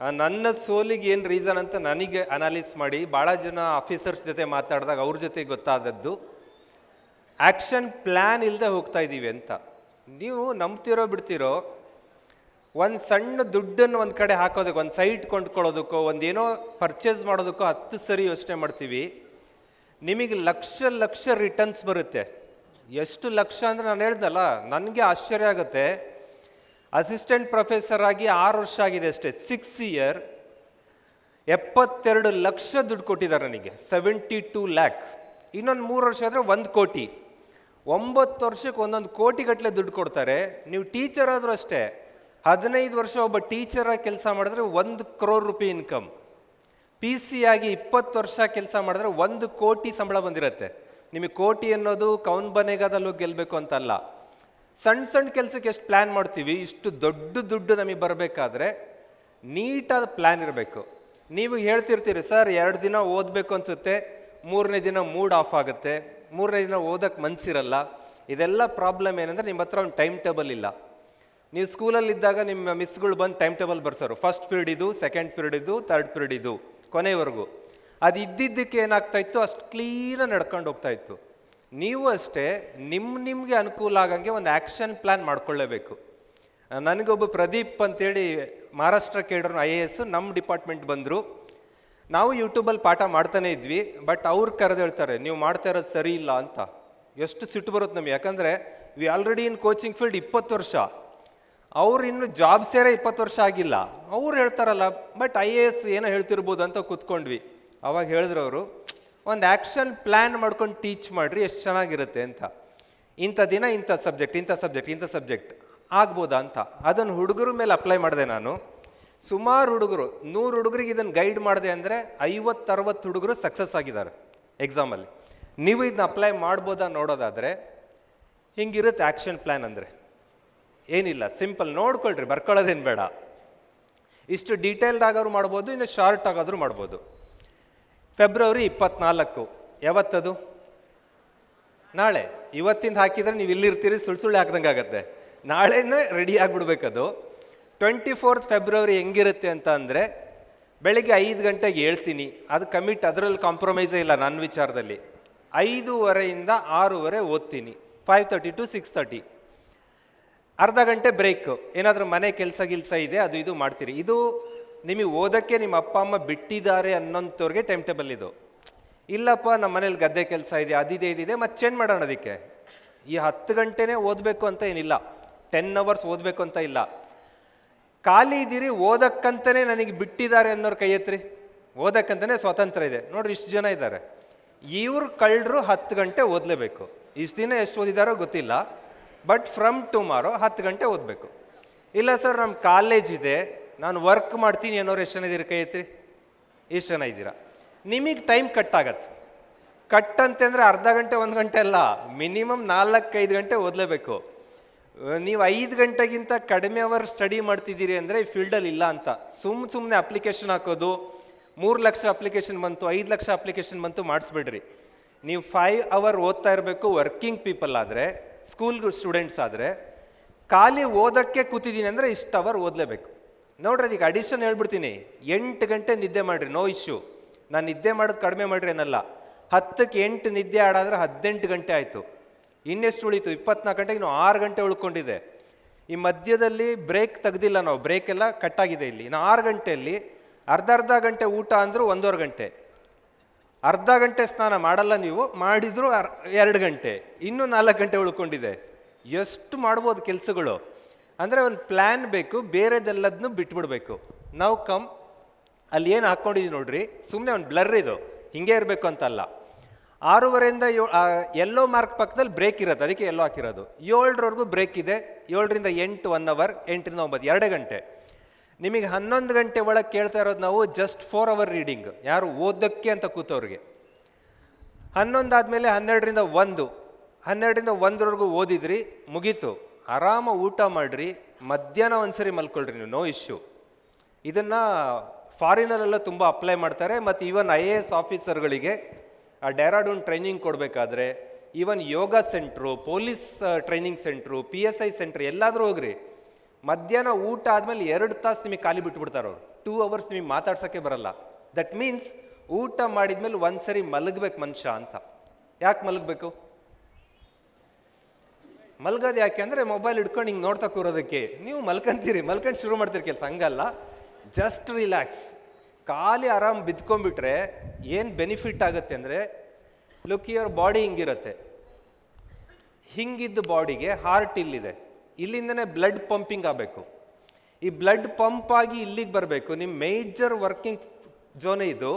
ನನ್ನ ಸೋಲಿಗೆ ಏನು ರೀಸನ್ ಅಂತ ನನಗೆ ಅನಾಲಿಸ್ ಮಾಡಿ ಭಾಳ ಜನ ಆಫೀಸರ್ಸ್ ಜೊತೆ ಮಾತಾಡಿದಾಗ ಅವ್ರ ಜೊತೆ ಗೊತ್ತಾದದ್ದು ಆ್ಯಕ್ಷನ್ ಪ್ಲ್ಯಾನ್ ಇಲ್ಲದೆ ಹೋಗ್ತಾ ಇದ್ದೀವಿ ಅಂತ. ನೀವು ನಂಬ್ತಿರೋ ಬಿಡ್ತಿರೋ, ಒಂದು ಸಣ್ಣ ದುಡ್ಡನ್ನು ಒಂದು ಕಡೆ ಹಾಕೋದಕ್ಕೆ, ಒಂದು ಸೈಟ್ ಕೊಂಡ್ಕೊಳ್ಳೋದಕ್ಕೋ ಒಂದೇನೋ ಪರ್ಚೇಸ್ ಮಾಡೋದಕ್ಕೋ ಹತ್ತು ಸರಿ ಯೋಚನೆ ಮಾಡ್ತೀವಿ. ನಿಮಗೆ ಲಕ್ಷ ಲಕ್ಷ ರಿಟರ್ನ್ಸ್ ಬರುತ್ತೆ. ಎಷ್ಟು ಲಕ್ಷ ಅಂದರೆ ನಾನು ಹೇಳ್ದಲ್ಲ, ನನಗೆ ಆಶ್ಚರ್ಯ ಆಗುತ್ತೆ. ಅಸಿಸ್ಟೆಂಟ್ ಪ್ರೊಫೆಸರ್ ಆಗಿ ಆರು ವರ್ಷ ಆಗಿದೆ ಅಷ್ಟೇ. ಸಿಕ್ಸ್ ಇಯರ್ ಎಪ್ಪತ್ತೆರಡು ಲಕ್ಷ ದುಡ್ಡು ಕೊಟ್ಟಿದ್ದಾರೆ ನನಗೆ. ಸೆವೆಂಟಿ ಟೂ ಲ್ಯಾಕ್ ಇನ್ನೊಂದು ಮೂರು ವರ್ಷ ಆದರೆ ಒಂದು ಕೋಟಿ. ಒಂಬತ್ತು ವರ್ಷಕ್ಕೆ ಒಂದೊಂದು ಕೋಟಿ ಗಟ್ಟಲೆ ದುಡ್ಡು ಕೊಡ್ತಾರೆ. ನೀವು ಟೀಚರ್ ಆದರೂ ಅಷ್ಟೇ, ಹದಿನೈದು ವರ್ಷ ಒಬ್ಬ ಟೀಚರಾಗಿ ಕೆಲಸ ಮಾಡಿದ್ರೆ ಒಂದು ಕ್ರೋರ್ ರೂಪಾಯಿ ಇನ್ಕಮ್ ಪಿ ಸಿ ಆಗಿ ಇಪ್ಪತ್ತು ವರ್ಷ ಕೆಲಸ ಮಾಡಿದ್ರೆ ಒಂದು ಕೋಟಿ ಸಂಬಳ ಬಂದಿರುತ್ತೆ. ನಿಮಗೆ ಕೋಟಿ ಅನ್ನೋದು ಕೌನ್ ಬನೆಗಾದಲ್ಲೂ ಗೆಲ್ಲಬೇಕು ಅಂತಲ್ಲ. ಸಣ್ಣ ಸಣ್ಣ ಕೆಲಸಕ್ಕೆ ಎಷ್ಟು ಪ್ಲ್ಯಾನ್ ಮಾಡ್ತೀವಿ, ಇಷ್ಟು ದೊಡ್ಡ ದುಡ್ಡು ನಮಗೆ ಬರಬೇಕಾದ್ರೆ ನೀಟಾದ ಪ್ಲ್ಯಾನ್ ಇರಬೇಕು. ನೀವು ಹೇಳ್ತಿರ್ತೀರಿ, ಸರ್, ಎರಡು ದಿನ ಓದಬೇಕು ಅನಿಸುತ್ತೆ, ಮೂರನೇ ದಿನ ಮೂಡ್ ಆಫ್ ಆಗುತ್ತೆ, ಮೂರನೇ ದಿನ ಓದೋಕ್ಕೆ ಮನಸ್ಸಿರಲ್ಲ ಇದೆಲ್ಲ ಪ್ರಾಬ್ಲಮ್ ಏನಂದರೆ ನಿಮ್ಮ ಹತ್ರ ಒಂದು ಟೈಮ್ ಟೇಬಲ್ ಇಲ್ಲ. ನೀವು ಸ್ಕೂಲಲ್ಲಿದ್ದಾಗ ನಿಮ್ಮ ಮಿಸ್ಗಳು ಬಂದು ಟೈಮ್ ಟೇಬಲ್ ಬರ್ಸೋರು. ಫಸ್ಟ್ ಪೀರಿಯಡ್ ಇದು ಸೆಕೆಂಡ್ ಪೀರಿಯಡ್ ಇದು ಥರ್ಡ್ ಪೀರಿಯಡ್ ಇದು, ಕೊನೆವರೆಗೂ. ಅದು ಇದ್ದಿದ್ದಕ್ಕೆ ಏನಾಗ್ತಾ ಇತ್ತು, ಅಷ್ಟು ಕ್ಲೀನಾಗಿ ನಡ್ಕೊಂಡು ಹೋಗ್ತಾ ಇತ್ತು. ನೀವು ಅಷ್ಟೇ ನಿಮ್ಮ ನಿಮಗೆ ಅನುಕೂಲ ಆಗಂಗೆ ಒಂದು ಆ್ಯಕ್ಷನ್ ಪ್ಲ್ಯಾನ್ ಮಾಡ್ಕೊಳ್ಳೇಬೇಕು. ನನಗೊಬ್ಬ ಪ್ರದೀಪ್ ಅಂತೇಳಿ ಮಹಾರಾಷ್ಟ್ರ ಕೇಳಿದ್ರು ಐ ಎ ಎಸ್ ನಮ್ಮ ಡಿಪಾರ್ಟ್ಮೆಂಟ್ ಬಂದರು. ನಾವು ಯೂಟ್ಯೂಬಲ್ಲಿ ಪಾಠ ಮಾಡ್ತಾನೆ ಇದ್ವಿ ಬಟ್ ಅವ್ರು ಕರೆದು ಹೇಳ್ತಾರೆ, ನೀವು ಮಾಡ್ತಾ ಇರೋದು ಸರಿ ಇಲ್ಲ ಅಂತ. ಎಷ್ಟು ಸಿಟ್ಟು ಬರುತ್ತೆ ನಮಗೆ, ಯಾಕಂದರೆ we already in coaching field ಇಪ್ಪತ್ತು ವರ್ಷ. ಅವ್ರು ಇನ್ನು ಜಾಬ್ ಸೇರೇ ಇಪ್ಪತ್ತು ವರ್ಷ ಆಗಿಲ್ಲ. ಅವ್ರು ಹೇಳ್ತಾರಲ್ಲ ಬಟ್ ಐ ಎ ಎಸ್ ಏನೋ ಹೇಳ್ತಿರ್ಬೋದು ಅಂತ ಕೂತ್ಕೊಂಡ್ವಿ. ಅವಾಗ ಹೇಳಿದ್ರು ಅವರು ಒಂದು ಆ್ಯಕ್ಷನ್ ಪ್ಲ್ಯಾನ್ ಮಾಡ್ಕೊಂಡು ಟೀಚ್ ಮಾಡಿರಿ, ಎಷ್ಟು ಚೆನ್ನಾಗಿರುತ್ತೆ ಅಂತ. ಇಂಥ ದಿನ ಇಂಥ ಸಬ್ಜೆಕ್ಟ್ ಇಂಥ ಸಬ್ಜೆಕ್ಟ್ ಇಂಥ ಸಬ್ಜೆಕ್ಟ್ ಆಗ್ಬೋದಾ ಅಂತ. ಅದನ್ನು ಹುಡುಗರ ಮೇಲೆ ಅಪ್ಲೈ ಮಾಡಿದೆ ನಾನು. ಸುಮಾರು ಹುಡುಗರು, ನೂರು ಹುಡುಗರಿಗೆ ಇದನ್ನು ಗೈಡ್ ಮಾಡಿದೆ ಅಂದರೆ ಐವತ್ತರವತ್ತು ಹುಡುಗರು ಸಕ್ಸಸ್ ಆಗಿದ್ದಾರೆ ಎಕ್ಸಾಮಲ್ಲಿ ನೀವು ಇದನ್ನ ಅಪ್ಲೈ ಮಾಡ್ಬೋದಾ ನೋಡೋದಾದರೆ, ಹಿಂಗಿರುತ್ತೆ ಆ್ಯಕ್ಷನ್ ಪ್ಲ್ಯಾನ್ ಅಂದರೆ. ಏನಿಲ್ಲ ಸಿಂಪಲ್ ನೋಡ್ಕೊಳ್ರಿ, ಬರ್ಕೊಳ್ಳೋದೇನು ಬೇಡ. ಇಷ್ಟು ಡೀಟೇಲ್ಡ್ ಆಗಾದ್ರೂ ಮಾಡ್ಬೋದು, ಇನ್ನು ಶಾರ್ಟ್ ಆಗಾದರೂ ಮಾಡ್ಬೋದು. ಫೆಬ್ರವರಿ ಇಪ್ಪತ್ನಾಲ್ಕು. ಯಾವತ್ತದು? ನಾಳೆ. ಇವತ್ತಿಂದ ಹಾಕಿದರೆ ನೀವು ಇಲ್ಲಿರ್ತೀರಿ ಸುಳ್ಳು ಸುಳ್ಳು ಹಾಕ್ದಂಗೆ ಆಗುತ್ತೆ. ನಾಳೆನೇ ರೆಡಿ ಆಗಿಬಿಡ್ಬೇಕದು ಟ್ವೆಂಟಿ ಫೋರ್ತ್ ಫೆಬ್ರವರಿ ಹೆಂಗಿರುತ್ತೆ ಅಂತ ಅಂದರೆ, ಬೆಳಗ್ಗೆ ಐದು ಗಂಟೆಗೆ ಹೇಳ್ತೀನಿ. ಅದು ಕಮಿಟ್ ಅದರಲ್ಲಿ ಕಾಂಪ್ರಮೈಸೇ ಇಲ್ಲ ನನ್ನ ವಿಚಾರದಲ್ಲಿ. ಐದೂವರೆಯಿಂದ ಆರೂವರೆ ಓದ್ತೀನಿ. Five thirty to six thirty ಅರ್ಧ ಗಂಟೆ ಬ್ರೇಕು ಏನಾದರೂ ಮನೆ ಕೆಲಸ ಗಿಲ್ಸ ಇದೆ, ಅದು ಇದು ಮಾಡ್ತೀರಿ. ಇದು ನಿಮಗೆ ಓದೋಕ್ಕೆ ನಿಮ್ಮ ಅಪ್ಪ, ಅಮ್ಮ ಬಿಟ್ಟಿದ್ದಾರೆ ಅನ್ನೋಂಥವ್ರಿಗೆ ಟೈಮ್ ಟೇಬಲ್ ಇದು. ಇಲ್ಲಪ್ಪ ನಮ್ಮ ಮನೇಲಿ ಗದ್ದೆ ಕೆಲಸ ಇದೆ ಅದಿದೆ ಇದಿದೆ ಮತ್ತೆ ಚೇಂಜ್ ಮಾಡೋಣ ಅದಕ್ಕೆ. ಈ ಹತ್ತು ಗಂಟೆನೇ ಓದಬೇಕು ಅಂತ ಏನಿಲ್ಲ. ಟೆನ್ ಅವರ್ಸ್ ಓದಬೇಕು ಅಂತ ಇಲ್ಲ. ಖಾಲಿ ಇದ್ದೀರಿ ಓದಕ್ಕಂತಲೇ ನನಗೆ ಬಿಟ್ಟಿದ್ದಾರೆ ಅನ್ನೋರು ಕೈ ಎತ್ರಿ. ಓದಕ್ಕಂತಲೇ ಸ್ವಾತಂತ್ರ್ಯ ಇದೆ. ನೋಡ್ರಿ, ಇಷ್ಟು ಜನ ಇದ್ದಾರೆ. ಇವ್ರು ಕಳ್ಳರು ಹತ್ತು ಗಂಟೆ ಓದಲೇಬೇಕು. ಇಷ್ಟು ದಿನ ಎಷ್ಟು ಓದಿದಾರೋ ಗೊತ್ತಿಲ್ಲ. ಬಟ್ ಫ್ರಮ್ ಟುಮಾರೋ ಹತ್ತು ಗಂಟೆ ಓದಬೇಕು. ಇಲ್ಲ ಸರ್ ನಮ್ಮ ಕಾಲೇಜ್ ಇದೆ. ನಾನು ವರ್ಕ್ ಮಾಡ್ತೀನಿ ಅನ್ನೋರು ಎಷ್ಟು ಜನ ಇದ್ದೀರಿ ಕೈ ಎತ್ತಿರಿ ಎಷ್ಟು ಜನ ಇದ್ದೀರಾ ನಿಮಗೆ ಟೈಮ್ ಕಟ್ ಆಗತ್ತೆ. ಕಟ್ ಅಂತಂದರೆ ಅರ್ಧ ಗಂಟೆ, ಒಂದು ಗಂಟೆ ಅಲ್ಲ ಮಿನಿಮಮ್ ನಾಲ್ಕೈದು ಗಂಟೆ ಓದಲೇಬೇಕು. ನೀವು ಐದು ಗಂಟೆಗಿಂತ ಕಡಿಮೆ ಅವರ್ ಸ್ಟಡಿ ಮಾಡ್ತಿದ್ದೀರಿ ಅಂದರೆ ಈ ಫೀಲ್ಡಲ್ಲಿ ಇಲ್ಲ ಅಂತ. ಸುಮ್ಮ ಸುಮ್ಮನೆ ಅಪ್ಲಿಕೇಶನ್ ಹಾಕೋದು, ಮೂರು ಲಕ್ಷ ಅಪ್ಲಿಕೇಶನ್ ಬಂತು, ಐದು ಲಕ್ಷ ಅಪ್ಲಿಕೇಶನ್ ಬಂತು ಮಾಡಿಸ್ಬಿಡ್ರಿ. ನೀವು ಫೈವ್ ಅವರ್ ಓದ್ತಾ ಇರಬೇಕು ವರ್ಕಿಂಗ್ ಪೀಪಲ್ ಆದರೆ ಸ್ಕೂಲ್ ಸ್ಟೂಡೆಂಟ್ಸ್ ಆದರೆ, ಖಾಲಿ ಓದೋಕ್ಕೆ ಕೂತಿದ್ದೀನಿ ಅಂದರೆ ಇಷ್ಟು ಅವರ್ ಓದಲೇಬೇಕು. ನೋಡ್ರಿ ಅದಕ್ಕೆ ಅಡಿಷನ್ ಹೇಳ್ಬಿಡ್ತೀನಿ. ಎಂಟು ಗಂಟೆ ನಿದ್ದೆ ಮಾಡಿರಿ ನೋ ಇಶ್ಯೂ ನಾನು ನಿದ್ದೆ ಮಾಡೋದು ಕಡಿಮೆ ಮಾಡ್ರಿ ಏನಲ್ಲ ಹತ್ತಕ್ಕೆ ಎಂಟು ನಿದ್ದೆ ಆಡಾದ್ರೆ ಹದಿನೆಂಟು ಗಂಟೆ ಆಯಿತು. ಇನ್ನೆಷ್ಟು ಉಳಿತು? ಇಪ್ಪತ್ನಾಲ್ಕು ಗಂಟೆಗೆ ನಾವು ಆರು ಗಂಟೆ ಉಳ್ಕೊಂಡಿದೆ. ಈ ಮಧ್ಯದಲ್ಲಿ ಬ್ರೇಕ್ ತೆಗ್ದಿಲ್ಲ ನಾವು. ಬ್ರೇಕ್ ಎಲ್ಲ ಕಟ್ಟಾಗಿದೆ ಇಲ್ಲಿ. ಇನ್ನು ಆರು ಗಂಟೆಯಲ್ಲಿ ಅರ್ಧ ಅರ್ಧ ಗಂಟೆ ಊಟ ಅಂದರೂ ಒಂದೂವರೆ ಗಂಟೆ. ಅರ್ಧ ಗಂಟೆ ಸ್ನಾನ ಮಾಡಲ್ಲ ನೀವು. ಮಾಡಿದರೂ ಎರಡು ಗಂಟೆ. ಇನ್ನೂ ನಾಲ್ಕು ಗಂಟೆ ಉಳ್ಕೊಂಡಿದೆ. ಎಷ್ಟು ಮಾಡ್ಬೋದು ಕೆಲಸಗಳು? ಅಂದರೆ ಒಂದು ಪ್ಲ್ಯಾನ್ ಬೇಕು ಬೇರೆದೆಲ್ಲದನ್ನು ಬಿಟ್ಬಿಡ್ಬೇಕು. ನಾವು ಕಮ್ ಅಲ್ಲಿ ಏನು ಹಾಕ್ಕೊಂಡಿದ್ದೀವಿ ನೋಡ್ರಿ? ಸುಮ್ಮನೆ ಒಂದು ಬ್ಲರ್ ಇದು. ಹಿಂಗೆ ಇರಬೇಕು ಅಂತಲ್ಲ. ಆರೂವರೆಯಿಂದ ಯೋ ಎಲ್ಲೋ ಮಾರ್ಕ್ ಪಕ್ಕದಲ್ಲಿ ಬ್ರೇಕ್ ಇರುತ್ತೆ. ಅದಕ್ಕೆ ಎಲ್ಲೋ ಹಾಕಿರೋದು. ಏಳರವರೆಗೂ ಬ್ರೇಕ್ ಇದೆ. ಏಳರಿಂದ ಎಂಟು ಒನ್ ಅವರ್ ಎಂಟರಿಂದ ಒಂಬತ್ತು, ಎರಡು ಗಂಟೆ. ನಿಮಗೆ ಹನ್ನೊಂದು ಗಂಟೆ ಒಳಗೆ ಕೇಳ್ತಾ ಇರೋದು ನಾವು ಜಸ್ಟ್ ಫೋರ್ ಅವರ್ ರೀಡಿಂಗ್ ಯಾರು ಓದೋಕ್ಕೆ ಅಂತ ಕೂತವ್ರಿಗೆ. ಹನ್ನೊಂದಾದಮೇಲೆ ಹನ್ನೆರಡರಿಂದ ಒಂದು. ಹನ್ನೆರಡರಿಂದ ಒಂದರವರೆಗೂ ಓದಿದ್ರಿ, ಮುಗೀತು. ಆರಾಮ ಊಟ ಮಾಡಿರಿ, ಮಧ್ಯಾಹ್ನ ಒಂದ್ಸರಿ ಮಲ್ಕೊಳ್ರಿ ನೀವು ನೋ ಇಶ್ಯೂ ಇದನ್ನು ಫಾರಿನಲ್ಲೆಲ್ಲ ತುಂಬ ಅಪ್ಲೈ ಮಾಡ್ತಾರೆ, ಮತ್ತು ಈವನ್ ಐ ಎ ಎಸ್ ಆಫೀಸರ್ಗಳಿಗೆ ಆ ಡೆರಾಡೂನ್ ಟ್ರೈನಿಂಗ್ ಕೊಡಬೇಕಾದ್ರೆ even yoga centre police training centre P S I centre ಎಲ್ಲಾದರೂ ಹೋಗ್ರಿ. ಮಧ್ಯಾಹ್ನ ಊಟ ಆದಮೇಲೆ ಎರಡು ತಾಸು ನಿಮಗೆ ಖಾಲಿ ಬಿಟ್ಬಿಡ್ತಾರೆ ಅವರು. ಟೂ ಅವರ್ಸ್ ನಿಮಗೆ ಮಾತಾಡ್ಸೋಕ್ಕೆ ಬರಲ್ಲ. ದಟ್ ಮೀನ್ಸ್ ಊಟ ಮಾಡಿದ್ಮೇಲೆ ಒಂದ್ಸರಿ ಮಲಗ್ಬೇಕು ಮನುಷ್ಯ ಅಂತ. ಯಾಕೆ ಮಲಗಬೇಕು? ಮಲ್ಗೋದು ಯಾಕೆ ಅಂದರೆ ಮೊಬೈಲ್ ಹಿಡ್ಕೊಂಡು ಹಿಂಗೆ ನೋಡ್ತಾ ಕೂರೋದಕ್ಕೆ. ನೀವು ಮಲ್ಕೊಂತೀರಿ, ಮಲ್ಕೊಂಡು ಶುರು ಮಾಡ್ತೀರಿ ಕೆಲಸ, ಹಂಗಲ್ಲ. ಜಸ್ಟ್ ರಿಲ್ಯಾಕ್ಸ್ ಖಾಲಿ ಆರಾಮ್ ಬಿದ್ಕೊಂಡ್ಬಿಟ್ರೆ ಏನು ಬೆನಿಫಿಟ್ ಆಗುತ್ತೆ ಅಂದರೆ ಲುಕ್ ಯುವರ್ ಬಾಡಿ ಹಿಂಗಿರುತ್ತೆ. ಹಿಂಗಿದ್ದ ಬಾಡಿಗೆ ಹಾರ್ಟ್ ಇಲ್ಲಿದೆ. ಇಲ್ಲಿಂದನೇ ಬ್ಲಡ್ ಪಂಪಿಂಗ್ ಆಗಬೇಕು. ಈ ಬ್ಲಡ್ ಪಂಪ್ ಆಗಿ ಇಲ್ಲಿಗೆ ಬರಬೇಕು. ನಿಮ್ಮ ಮೇಜರ್ ವರ್ಕಿಂಗ್ ಜೋನೇ ಇದು.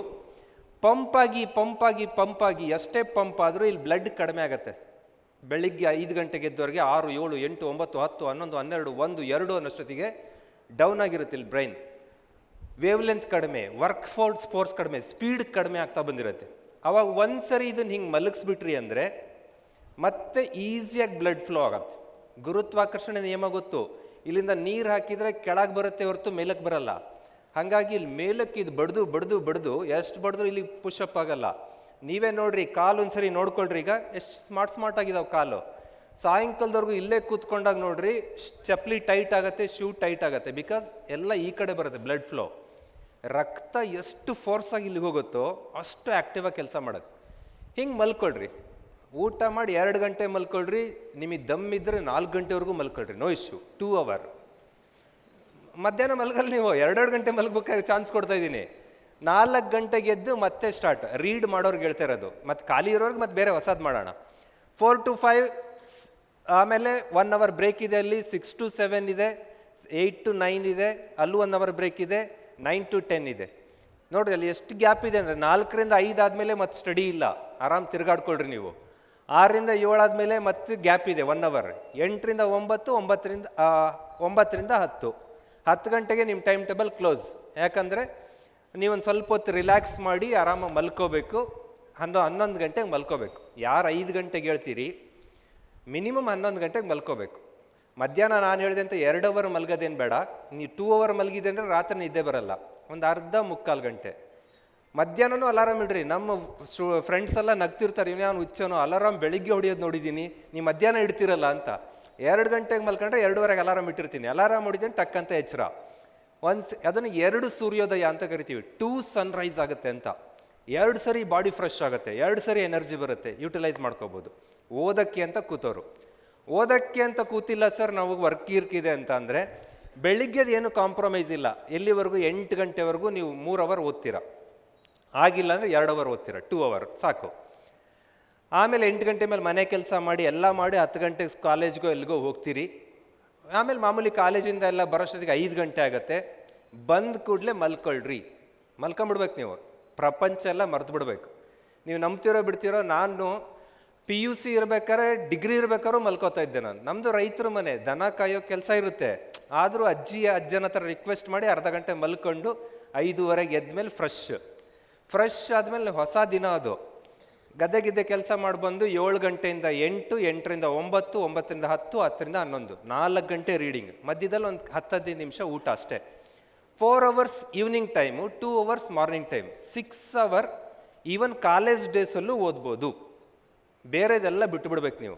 ಪಂಪಾಗಿ ಪಂಪಾಗಿ ಪಂಪಾಗಿ ಎಷ್ಟೇ ಪಂಪ್ ಆದರೂ ಇಲ್ಲಿ ಬ್ಲಡ್ ಕಡಿಮೆ ಆಗುತ್ತೆ. ಬೆಳಿಗ್ಗೆ ಐದು ಗಂಟೆಗೆ ಎದ್ದವರೆಗೆ ಆರು, ಏಳು, ಎಂಟು, ಒಂಬತ್ತು, ಹತ್ತು, ಹನ್ನೊಂದು, ಹನ್ನೆರಡು, ಒಂದು, ಎರಡು ಅನ್ನೋಷ್ಟೊತ್ತಿಗೆ ಡೌನ್ ಆಗಿರುತ್ತೆ ಇಲ್ಲಿ ಬ್ರೈನ್. ವೇವ್ ಲೆಂತ್ ಕಡಿಮೆ, ವರ್ಕ್ ಫೋರ್ಸ್ ಫೋರ್ಸ್ ಕಡಿಮೆ, ಸ್ಪೀಡ್ ಕಡಿಮೆ ಆಗ್ತಾ ಬಂದಿರುತ್ತೆ. ಅವಾಗ ಒಂದ್ಸರಿ ಇದನ್ನು ಹಿಂಗೆ ಮಲಗಿಸ್ಬಿಟ್ರಿ ಅಂದರೆ ಮತ್ತೆ ಈಸಿಯಾಗಿ ಬ್ಲಡ್ ಫ್ಲೋ ಆಗತ್ತೆ. ಗುರುತ್ವಾಕರ್ಷಣೆ ನಿಯಮ ಗೊತ್ತು. ಇಲ್ಲಿಂದ ನೀರು ಹಾಕಿದರೆ ಕೆಳಗೆ ಬರುತ್ತೆ ಹೊರತು ಮೇಲಕ್ಕೆ ಬರಲ್ಲ. ಹಾಗಾಗಿ ಇಲ್ಲಿ ಮೇಲಕ್ಕೆ ಇದು ಬಡ್ದು ಬಡ್ದು ಬಡ್ದು, ಎಷ್ಟು ಬಡ್ದು ಇಲ್ಲಿ ಪುಷಪ್ ಆಗಲ್ಲ. ನೀವೇ ನೋಡ್ರಿ, ಕಾಲು ಒಂದ್ಸರಿ ನೋಡ್ಕೊಳ್ರಿ. ಈಗ ಎಷ್ಟು ಸ್ಮಾರ್ಟ್ ಸ್ಮಾರ್ಟ್ ಆಗಿದಾವೆ ಕಾಲು. ಸಾಯಂಕಾಲದವರೆಗೂ ಇಲ್ಲೇ ಕೂತ್ಕೊಂಡಾಗ ನೋಡ್ರಿ, ಚಪ್ಪಲಿ ಟೈಟ್ ಆಗುತ್ತೆ ಶೂ ಟೈಟ್ ಆಗುತ್ತೆ. ಬಿಕಾಸ್ ಎಲ್ಲ ಈ ಕಡೆ ಬರುತ್ತೆ ಬ್ಲಡ್ ಫ್ಲೋ ರಕ್ತ ಎಷ್ಟು ಫೋರ್ಸ್ ಆಗಿ ಇಲ್ಲಿಗೆ ಹೋಗುತ್ತೋ ಅಷ್ಟು ಆ್ಯಕ್ಟಿವ್ ಆಗಿ ಕೆಲಸ ಮಾಡುತ್ತೆ. ಹಿಂಗೆ ಮಲ್ಕೊಳ್ರಿ. ಊಟ ಮಾಡಿ ಎರಡು ಗಂಟೆ ಮಲ್ಕೊಳ್ರಿ, ನಿಮಗೆ ದಮ್ ಇದ್ದರೆ ನಾಲ್ಕು ಗಂಟೆವರೆಗೂ ಮಲ್ಕೊಳ್ರಿ. ನೋ ಇಶ್ಯೂ ಟೂ ಅವರ್ ಮಧ್ಯಾಹ್ನ ಮಲ್ಗಲ್ಲ ನೀವು, ಎರಡೆರಡು ಗಂಟೆ ಮಲ್ಗಬೇಕಾದ್ರೆ ಚಾನ್ಸ್ ಕೊಡ್ತಾ ಇದ್ದೀನಿ. ನಾಲ್ಕು ಗಂಟೆಗೆ ಎದ್ದು ಮತ್ತೆ ಸ್ಟಾರ್ಟ್ ರೀಡ್ ಮಾಡೋರ್ಗೆ ಹೇಳ್ತಾ ಇರೋದು. ಮತ್ತು ಖಾಲಿ ಇರೋರ್ಗೆ ಮತ್ತೆ ಬೇರೆ ಹೊಸದು ಮಾಡೋಣ. ಫೋರ್ ಟು ಫೈವ್ ಆಮೇಲೆ ಒನ್ ಅವರ್ ಬ್ರೇಕ್ ಇದೆ ಅಲ್ಲಿ ಸಿಕ್ಸ್ ಟು ಸೆವೆನ್ ಇದೆ ಏಯ್ಟ್ ಟು ನೈನ್ ಇದೆ, ಅಲ್ಲೂ ಒನ್ ಅವರ್ ಬ್ರೇಕ್ ಇದೆ ನೈನ್ ಟು ಟೆನ್ ಇದೆ. ನೋಡ್ರಿ, ಅಲ್ಲಿ ಎಷ್ಟು ಗ್ಯಾಪ್ ಇದೆ ಅಂದರೆ ನಾಲ್ಕರಿಂದ ಐದು ಆದಮೇಲೆ ಮತ್ತೆ ಸ್ಟಡಿ ಇಲ್ಲ. ಆರಾಮ್ ತಿರ್ಗಾಡ್ಕೊಳ್ರಿ ನೀವು. ಆರರಿಂದ ಏಳಾದ್ಮೇಲೆ ಮತ್ತೆ ಗ್ಯಾಪ್ ಇದೆ ಒನ್ ಅವರ್ ಎಂಟರಿಂದ ಒಂಬತ್ತು, ಒಂಬತ್ತರಿಂದ ಒಂಬತ್ತರಿಂದ ಹತ್ತು. ಹತ್ತು ಗಂಟೆಗೆ ನಿಮ್ಮ ಟೈಮ್ ಟೇಬಲ್ ಕ್ಲೋಸ್ ಯಾಕಂದರೆ ನೀವೊಂದು ಸ್ವಲ್ಪ ಹೊತ್ತು ರಿಲ್ಯಾಕ್ಸ್ ಮಾಡಿ ಆರಾಮಾಗಿ ಮಲ್ಕೋಬೇಕು. ಹನ್ನೊ ಹನ್ನೊಂದು ಗಂಟೆಗೆ ಮಲ್ಕೋಬೇಕು. ಯಾರು ಐದು ಗಂಟೆಗೆ ಹೇಳ್ತೀರಿ? ಮಿನಿಮಮ್ ಹನ್ನೊಂದು ಗಂಟೆಗೆ ಮಲ್ಕೋಬೇಕು. ಮಧ್ಯಾಹ್ನ ನಾನು ಹೇಳಿದೆ ಅಂತ ಎರಡು ಅವರ್ ಮಲ್ಗೋದೇನು ಬೇಡ. ನೀವು ಟೂ ಅವರ್ ಮಲಗಿದೆ ಅಂದರೆ ರಾತ್ರಿ ನಿದ್ದೆ ಬರಲ್ಲ. ಒಂದು ಅರ್ಧ ಮುಕ್ಕಾಲು ಗಂಟೆ. ಮಧ್ಯಾಹ್ನನೂ ಅಲಾರಾಮ್ ಇಡ್ರಿ. ನಮ್ಮ ಫ್ರೆಂಡ್ಸ್ ಎಲ್ಲ ನಗ್ತಿರ್ತಾರೆ. ಇವನು ಅವ್ನು ಹುಚ್ಚೋನು? ಅಲಾರಾಮ್ ಬೆಳಿಗ್ಗೆ ಹೊಡಿಯೋದು ನೋಡಿದ್ದೀನಿ ನೀವು ಮಧ್ಯಾಹ್ನ ಇಡ್ತಿರಲ್ಲ ಅಂತ. ಎರಡು ಗಂಟೆಗೆ ಮಲ್ಕೊಂಡ್ರೆ ಎರಡೂವರೆಗೆ ಅಲಾರಾಮ್ ಇಟ್ಟಿರ್ತೀನಿ. ಅಲಾರಾಮ್ ಟಕ್ ಟಕ್ಕಂತ ಎಚ್ಚರ. ಒಂದು ಅದನ್ನು ಎರಡು ಸೂರ್ಯೋದಯ ಅಂತ ಕರಿತೀವಿ. ಟೂ ಸನ್ರೈಸ್ ಆಗುತ್ತೆ ಅಂತ. ಎರಡು ಸರಿ ಬಾಡಿ ಫ್ರೆಶ್ ಆಗುತ್ತೆ. ಎರಡು ಸರಿ ಎನರ್ಜಿ ಬರುತ್ತೆ. ಯೂಟಿಲೈಸ್ ಮಾಡ್ಕೋಬೋದು. ಓದಕ್ಕೆ ಅಂತ ಕೂತೋರು. ಓದಕ್ಕೆ ಅಂತ ಕೂತಿಲ್ಲ ಸರ್ ನಾವು ವರ್ಕ್ ಇರ್ಕಿದೆ ಅಂತ ಅಂದರೆ, ಬೆಳಿಗ್ಗೆದು ಏನು ಕಾಂಪ್ರಮೈಸ್ ಇಲ್ಲ. ಎಲ್ಲಿವರೆಗೂ ಎಂಟು ಗಂಟೆವರೆಗೂ ನೀವು ಮೂರು ಅವರ್ ಓದ್ತೀರಾ. ಆಗಿಲ್ಲ ಅಂದರೆ ಎರಡು ಅವರ್ ಓದ್ತೀರ. ಟೂ ಅವರ್ ಸಾಕು. ಆಮೇಲೆ ಎಂಟು ಗಂಟೆ ಮೇಲೆ ಮನೆ ಕೆಲಸ ಮಾಡಿ, ಎಲ್ಲ ಮಾಡಿ ಹತ್ತು ಗಂಟೆಗೆ ಕಾಲೇಜ್ಗೋ ಎಲ್ಲಿಗೋ ಹೋಗ್ತೀರಿ. ಆಮೇಲೆ ಮಾಮೂಲಿ ಕಾಲೇಜಿಂದ ಎಲ್ಲ ಬರೋಷ್ಟೊತ್ತಿಗೆ ಐದು ಗಂಟೆ ಆಗುತ್ತೆ. ಬಂದ ಕೂಡಲೇ ಮಲ್ಕೊಳ್ರಿ. ಮಲ್ಕೊಂಬಿಡ್ಬೇಕು ನೀವು. ಪ್ರಪಂಚ ಎಲ್ಲ ಮರೆತು ಬಿಡ್ಬೇಕು. ನೀವು ನಂಬ್ತಿರೋ ಬಿಡ್ತಿರೋ ನಾನು ಪಿ ಯು ಸಿ ಇರ್ಬೇಕಾದ್ರೆ ಡಿಗ್ರಿ ಇರ್ಬೇಕಾದ್ರೂ ಮಲ್ಕೋತಾ ಇದ್ದೆ ನಾನು. ನಮ್ಮದು ರೈತರ ಮನೆ, ದನ ಕಾಯೋ ಕೆಲಸ ಇರುತ್ತೆ. ಆದರೂ ಅಜ್ಜಿ ಅಜ್ಜನ ಹತ್ರ ರಿಕ್ವೆಸ್ಟ್ ಮಾಡಿ ಅರ್ಧ ಗಂಟೆ ಮಲ್ಕೊಂಡು ಐದೂವರೆಗೆ ಎದ್ಮೇಲೆ ಫ್ರೆಶ್ ಫ್ರೆಶ್ ಆದಮೇಲೆ ಹೊಸ ದಿನ ಅದು. ಗದ್ದೆ ಕೆಲಸ ಮಾಡಿ ಬಂದು ಏಳು ಗಂಟೆಯಿಂದ ಎಂಟು, ಎಂಟರಿಂದ ಒಂಬತ್ತು, ಒಂಬತ್ತರಿಂದ ಹತ್ತು, ಹತ್ತರಿಂದ ಹನ್ನೊಂದು. ನಾಲ್ಕು ಗಂಟೆ ರೀಡಿಂಗ್ ಮಧ್ಯದಲ್ಲಿ ಒಂದು ಹತ್ತು, ಹದಿನೈದು ನಿಮಿಷ ಊಟ ಅಷ್ಟೇ. Four hours evening time two hours morning time six hour even college ಡೇಸಲ್ಲೂ ಓದ್ಬೋದು. ಬೇರೆದೆಲ್ಲ ಬಿಟ್ಟು ಬಿಡ್ಬೇಕು ನೀವು.